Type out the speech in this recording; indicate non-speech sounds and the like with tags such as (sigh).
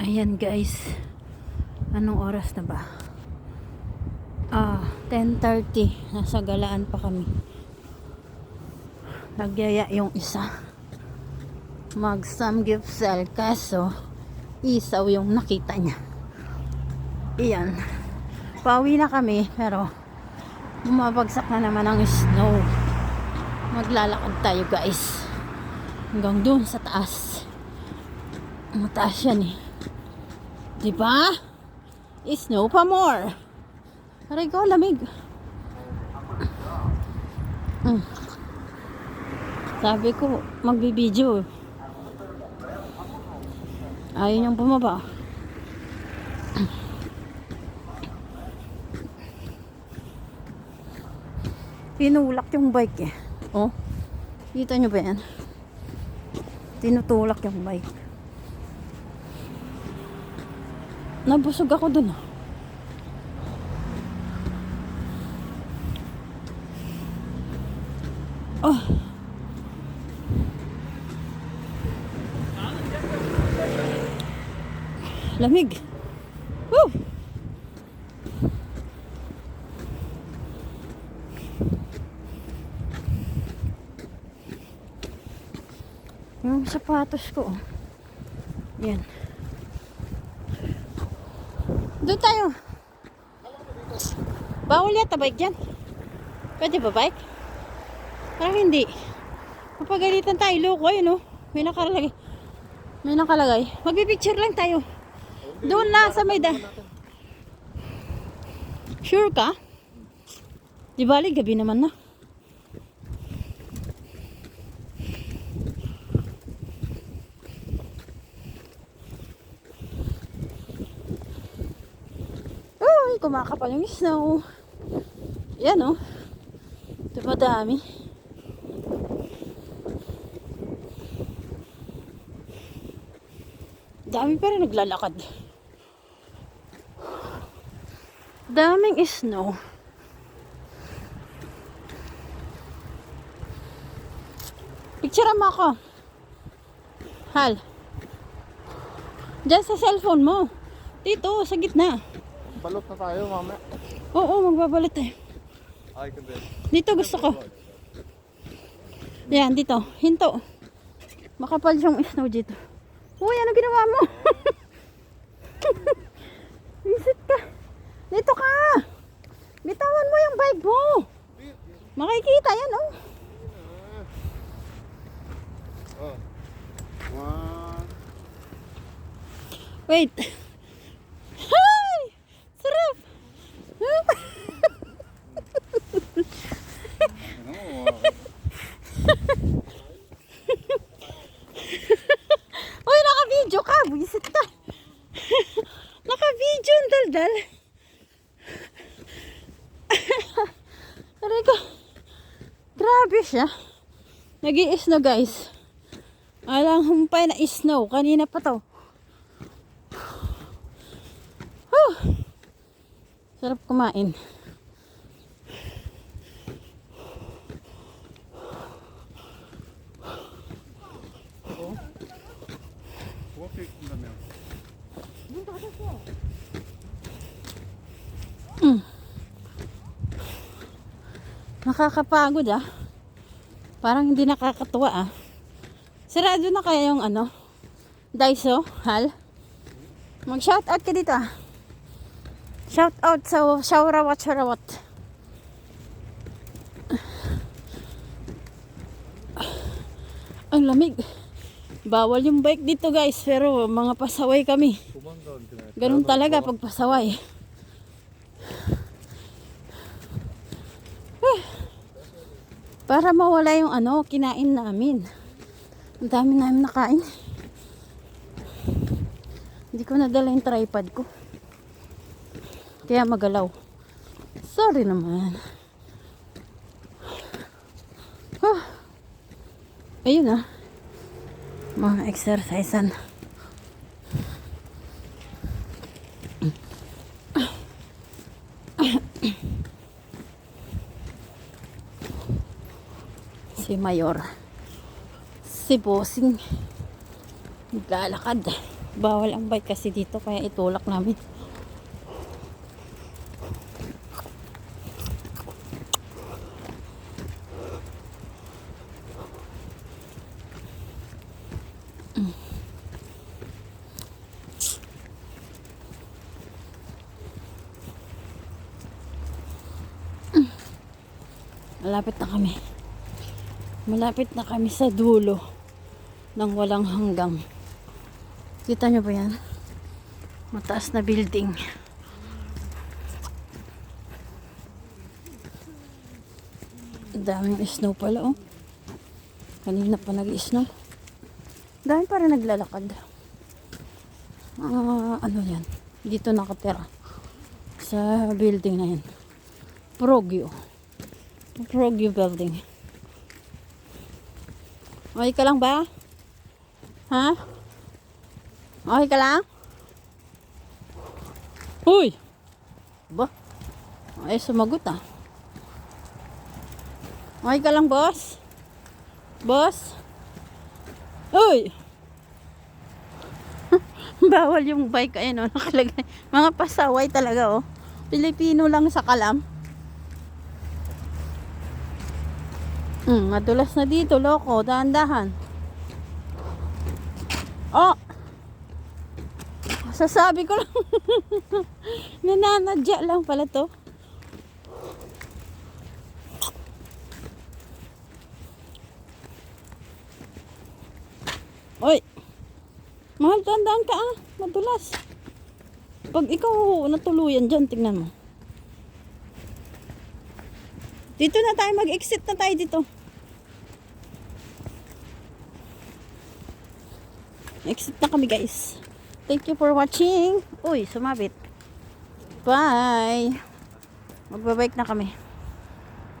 Ayan guys. Anong oras na ba? Ah, 10.30. Nasa galaan pa kami. Nagyaya yung isa. Mag samgipsel kaso isaw yung nakita niya. Iyan. Pauwi na kami pero bumabagsak na naman ang snow. Maglalakad tayo guys. Hanggang dun sa taas. Mataas yan eh. Diba? Snow pa more. Aray ko, lamig. Mm. Sabi ko, magbibideo. Ayaw niyang bumaba. Tinulak yung bike eh. Oh, kita nyo ba yan? Tinutulak yung bike. Nabusog ako dun ah. Oh. Lamig. Woo! Yung sapatos ko. oh. Yan. Doon tayo. Bawal yata bike dyan. Pwede ba bike? Parang hindi. Mapagalitan tayo. Loko, ayun oh. May nakalagay. May nakalagay. Magpipicture lang tayo. Doon na sa may da. Sure ka? Di bali, gabi naman na. Uy, kumakapal yung snow. Yan oh. Ito pa dami. Dami pa rin naglalakad. Daming snow. Picture mo ako. Hal. Diyan sa cellphone mo. Dito, sa gitna. Balot na tayo mamaya. Oo, magbabalot tayo. Ay, kundi. Dito gusto ko. Yan, dito. Hinto. Makapal yung snow dito. Uy, ano ginawa mo? (laughs) Visit ka. Dito ka. Bitawan mo yung bike mo. Makikita yan, oh. Oh. One. Wait. Hi! Sarap! Ano mo? Uy, naka-video ka. Visit ka. naka-video ang daldal. Aray ko. Grabe siya. nag snow guys. Alang humpay na snow. Kanina pa to. Whew. Sarap kumain. Niya? Nakakapagod ah. Parang hindi nakakatuwa ah. Sarado na kaya yung ano? Daiso, Hal? Mag-shout out ka dito ah. Shout out sa Shaurawat Shaurawat. Ang lamig. Bawal yung bike dito guys, pero mga pasaway kami. Ganun talaga pag pasaway. Para mawala yung ano, kinain namin. Ang dami namin nakain. Hindi ko nadala yung tripod ko. Kaya magalaw. Sorry naman. Ah. Ayun ah. Mga exercisean. Si Mayor. Si Bossing. Naglalakad. Bawal ang bike kasi dito kaya itulak namin. Malapit na kami. Malapit na kami sa dulo ng walang hanggang. Kita nyo ba yan? Mataas na building. Daming snow pala oh. Kanina pa nag-snow. Dami pa rin naglalakad. Ah, ano yan? Dito nakatira. Sa building na yan. Progyo. Progyo building. Okay ka lang ba? Ha? Okay ka lang? Uy! Ba? Ay, sumagot ah. Okay ka lang, boss? Boss? Uy! (laughs) Bawal yung bike ayun oh, nakalagay. Mga pasaway talaga oh. Pilipino lang sa kalam. Hmm, madulas na dito, loko. Dahan-dahan. Oh! Sasabi ko lang. (laughs) Nananadya lang pala to. Oy! Mahal, dahan-dahan ka ah. Madulas. Pag ikaw natuluyan dyan, tingnan mo. Dito na tayo, mag-exit na tayo dito. Exit na kami guys. Thank you for watching. Uy, sumabit. Bye. Magbabike na kami.